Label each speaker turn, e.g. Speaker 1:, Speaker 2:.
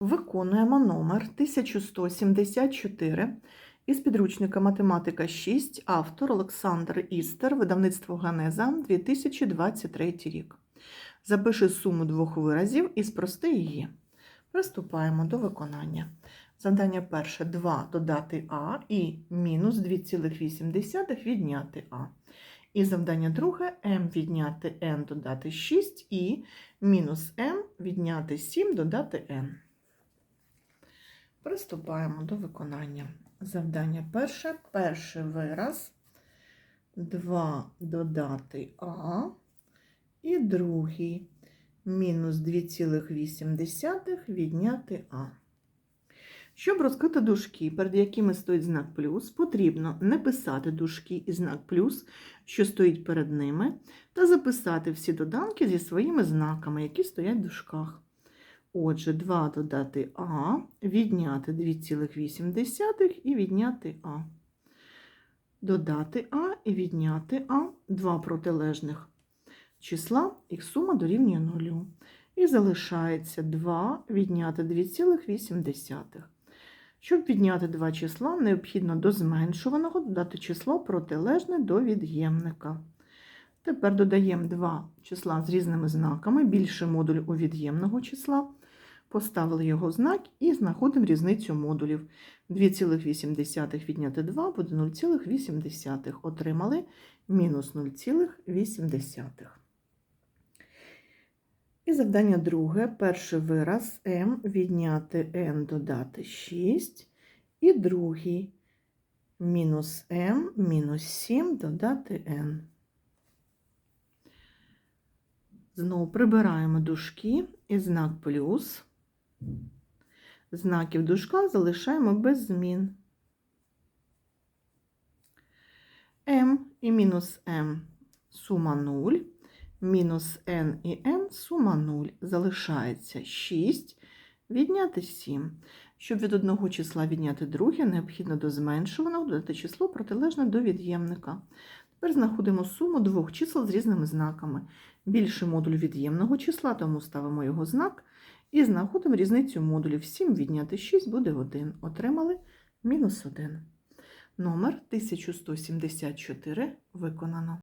Speaker 1: Виконуємо номер 1174 із підручника Математика 6, автор Олександр Істер, видавництво Ганеза, 2023 рік. Запиши суму двох виразів і спрости її. Приступаємо до виконання. Завдання перше 2 додати А і мінус 2,8 відняти А. І завдання друге m відняти n додати 6 і мінус m відняти 7 додати n. Приступаємо до виконання. Завдання перше. Перший вираз 2 додати А і другий мінус 2,8 відняти А. Щоб розкрити дужки, перед якими стоїть знак плюс, потрібно не писати дужки і знак плюс, що стоїть перед ними, та записати всі доданки зі своїми знаками, які стоять в дужках. Отже, 2 додати А, відняти 2,8 і відняти А. Додати А і відняти А два протилежних числа, їх сума дорівнює 0. І залишається 2 відняти 2,8. Щоб відняти два числа, необхідно до зменшуваного додати число протилежне до від'ємника. Тепер додаємо два числа з різними знаками, більший модуль у від'ємного числа. Поставили його знак і знаходимо різницю модулів. 2,8 відняти 2 буде 0,8. Отримали мінус 0,8. І завдання друге. Перший вираз m відняти n додати 6. І другий мінус m мінус 7 додати n. Знову прибираємо дужки і знак плюс. Знаки дужка залишаємо без змін. m і мінус М сума 0, мінус Н і Н сума 0. Залишається 6, відняти 7. Щоб від одного числа відняти друге, необхідно до зменшуваного додати число протилежне до від'ємника. Тепер знаходимо суму двох чисел з різними знаками. Більший модуль від'ємного числа, тому ставимо його знак. І знаходимо різницю модулів. 7 відняти 6 буде 1. Отримали мінус 1. Номер 1174 виконано.